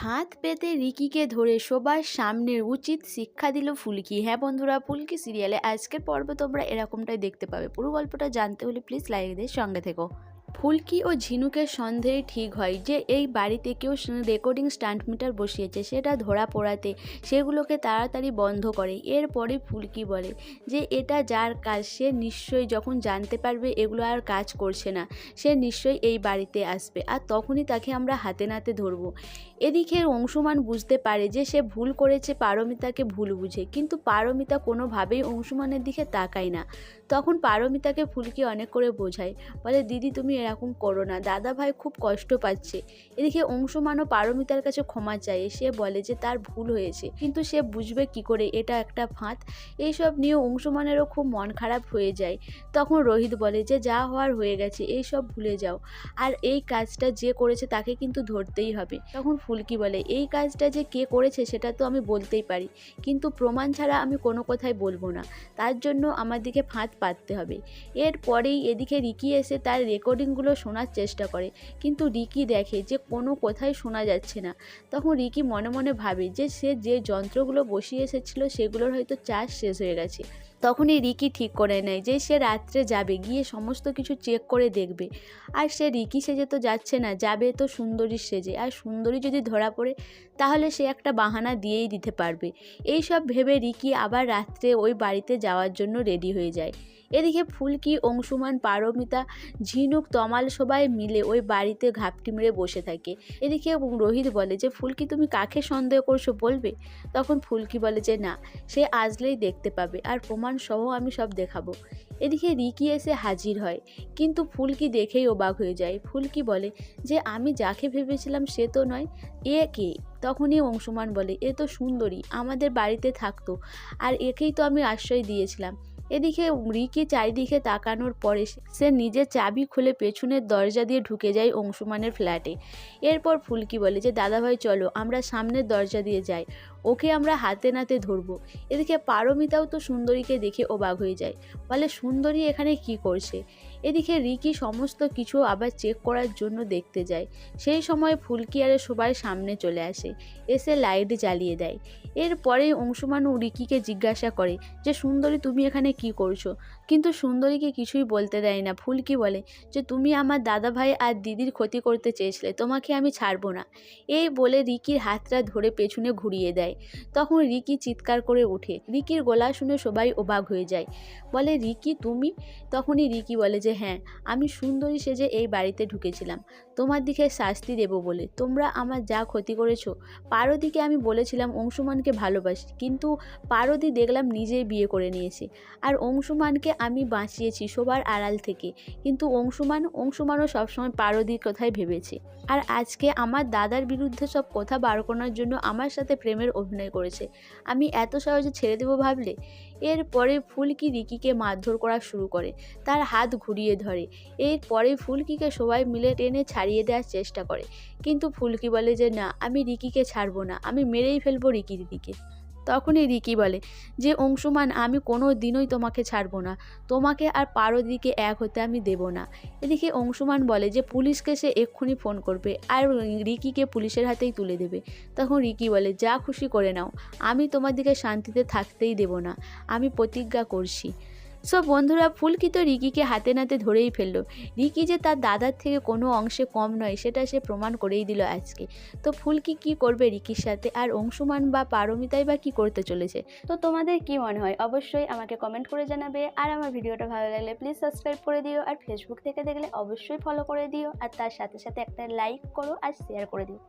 ফাঁদ পেতে রিকিকে ধরে সবার সামনের উচিত শিক্ষা দিল ফুলকি। হ্যাঁ বন্ধুরা, ফুলকি সিরিয়ালে আজকের পর্ব তোমরা এরকমটাই দেখতে পাবে। পুরো গল্পটা জানতে হলে প্লিজ লাইকদের সঙ্গে থেকো। ফুলকি ও ঝিনুকের সন্দেহে ঠিক হয় যে এই বাড়িতে কেউ রেকর্ডিং স্টান্ট মিটার বসিয়েছে, সেটা ধরা পড়াতে সেগুলোকে তাড়াতাড়ি বন্ধ করে। এরপরে ফুলকি বলে যে এটা যার কাজ, সে নিশ্চয়ই যখন জানতে পারবে এগুলো আর কাজ করছে না, সে নিশ্চয়ই এই বাড়িতে আসবে আর তখনই তাকে আমরা হাতে নাতে ধরবো। এদিকে অংশুমান বুঝতে পারে যে সে ভুল করেছে, পারমিতাকে ভুল বুঝে, কিন্তু পারমিতা কোনোভাবেই অংশুমানের দিকে তাকায় না। তখন পারমিতাকে ফুলকি অনেক করে বোঝায়, বলে, দিদি, তুমি এরকম করো না। দাদা ভাই খুব কষ্ট পাচ্ছে। এদিকে অংশুমানও পারমিতার কাছে ক্ষমা চায়। সে বলে যে তার ভুল হয়েছে। কিন্তু সে বুঝবে কি করে, এটা একটা ফাঁদ। এইসব নিয়ে অংশুমানেরও খুব মন খারাপ হয়ে যায়। তখন রোহিত বলে যে, যা হওয়ার হয়ে গেছে, এই সব ভুলে যাও। আর এই কাজটা যে করেছে তাকে কিন্তু ধরতেই হবে। তখন ফুলকি বলে, এই কাজটা যে কে করেছে সেটা তো আমি বলতেই পারি। কিন্তু প্রমাণ ছাড়া আমি কোনো কথাই বলব না। তার জন্য আমার দিকে ফাঁদ পাততে হবে। এরপরেই এদিকে রিকি এসে তার রেকর্ডিংগুলো শোনার চেষ্টা করে। কিন্তু রিকি দেখে যে কোনো কোথায় শোনা যাচ্ছে না। তখন রিকি মনে মনে ভাবে যে সে যে যন্ত্রগুলো বসিয়ে এসেছিল সেগুলোর হয়তো চার্জ শেষ হয়ে গেছে। তখনই রিকি ঠিক করে নেয় যে সে রাত্রে যাবে, গিয়ে সমস্ত কিছু চেক করে দেখবে। আর সে রিকি সেজে তো যাচ্ছে না, যাবে তো সুন্দরী সেজে। আর সুন্দরী যদি ধরা পড়ে, তাহলে সে একটা বাহানা দিয়েই দিতে পারবে। এই সব ভেবে রিকি আবার রাত্রে ওই বাড়িতে যাওয়ার জন্য রেডি হয়ে যায়। এদিকে ফুলকি, অংশুমান, পারমিতা, ঝিনুক, তমাল সবাই মিলে ওই বাড়িতে ঘাপটি মেরে বসে থাকে। এদিকে রোহিত বলে যে, ফুলকি, তুমি কাকে সন্দেহ করছ বলবে? তখন ফুলকি বলে যে, না, সে আসলেই দেখতে পাবে আর প্রমাণ সহ আমি সব দেখাবো। এদিকে রিকি এসে হাজির হয়, কিন্তু ফুলকি দেখেই অবাক হয়ে যায়। ফুলকি বলে যে, আমি যাকে ভেবেছিলাম সে তো নয়, এ কে? তখনই অংশুমান বলে, এ তো সুন্দরী, আমাদের বাড়িতে থাকতো, আর একেই তো আমি আশ্রয় দিয়েছিলাম। এদিকে রিকি চারিদিকে তাকানোর পরে সে নিজের চাবি খুলে পেছনের দরজা দিয়ে ঢুকে যায় অংশুমানের ফ্ল্যাটে। এরপর ফুলকি বলে যে, দাদাভাই, চলো, আমরা সামনের দরজা দিয়ে যাই। ওকে আমরা হাতে নাতে ধরবো। এদিকে পারমিতাও তো সুন্দরীকে দেখে অবাক হয়ে যায়। বলে, সুন্দরী এখানে কি করছে? এদিকে রিকি সমস্ত কিছু আবার চেক করার জন্য দেখতে যায়। সেই সময় ফুলকি আরে সবাই সামনে চলে আসে, এসে লাইট জ্বালিয়ে দেয়। এরপরে অংশুমান রিকিকে জিজ্ঞাসা করে যে, সুন্দরী, তুমি এখানে কি করছ? কিন্তু সুন্দরীকে কিছুই বলতে দেয় না। ফুলকি বলে যে, তুমি আমার দাদা ভাই আর দিদির ক্ষতি করতে চেয়েছিলে, তোমাকে আমি ছাড়বো না। এই বলে রিকির হাতটা ধরে পেছনে ঘুরিয়ে দেয়। তখন রিকি চিৎকার করে ওঠে। রিকির গলা শুনে সবাই অবাক হয়ে যায়। বলে, রিকি, তুমি? তখনই রিকি বলে যে হ্যাঁ আমি সুন্দরী সেজে এই বাড়িতে ঢুকেছিলাম। তোমার দিকে শাস্তি দেব বলে। তোমরা আমার যা ক্ষতি করেছ, পারদিকে আমি বলেছিলাম অংশুমানকে ভালোবাসি, কিন্তু পারদি দেখলাম নিজেই বিয়ে করে নিয়েছে। আর অংশুমানকে আমি বাঁচিয়েছি সবার আড়াল থেকে। কিন্তু অংশুমান, অংশুমানও সবসময় পারদির কথাই ভেবেছে। আর আজকে আমার দাদার বিরুদ্ধে সব কথা বার করার জন্য আমার সাথে প্রেমের অভিনয় করেছে। আমি এত সহজে ছেড়ে দেবো ভাবলে? এরপরে ফুলকি রিকিকে মারধর করা শুরু করে? তার হাত ঘুরিয়ে ধরে। এরপরে ফুলকিকে সবাই মিলে টেনে ছাড়িয়ে দেওয়ার চেষ্টা করে। কিন্তু ফুলকি বলে যে, না, আমি রিকিকে ছাড়বো না। আমি মেরেই ফেলব রিকি দিদিকে। তখনই রিকি বলে, যে অংশুমান, আমি কোনো দিনই তোমাকে ছাড়বো না। তোমাকে আর পারদিকে এক হতে আমি দেব না। এদিকে অংশুমান বলে যে, পুলিশকে সে এক্ষুনি ফোন করবে আর রিকিকে পুলিশের হাতেই তুলে দেবে। তখন রিকি বলে, যা খুশি করে নাও। আমি তোমার দিকে শান্তিতে থাকতেই দেব না। আমি প্রতিজ্ঞা করছি। সো বন্ধুরা ফুলকি তো রিকিকে হাতে নাতে ধরেই ফেলল। রিকি যে তার দাদার থেকে কোনো অংশে কম নয়, সেটা সে প্রমাণ করেই দিল আজকে। তো ফুলকি কি করবে রিকির সাথে? আর অংশুমান বা পারমিতাই বা কি করতে চলেছে? তো তোমাদের কি মনে হয়? অবশ্যই আমাকে কমেন্ট করে জানাবে। আর আমার ভিডিওটা ভালো লাগলে প্লিজ সাবস্ক্রাইব করে দিও। আর ফেসবুক থেকে দেখলে অবশ্যই ফলো করে দিও। আর তার সাথে সাথে একটা লাইক করো আর শেয়ার করে দিও।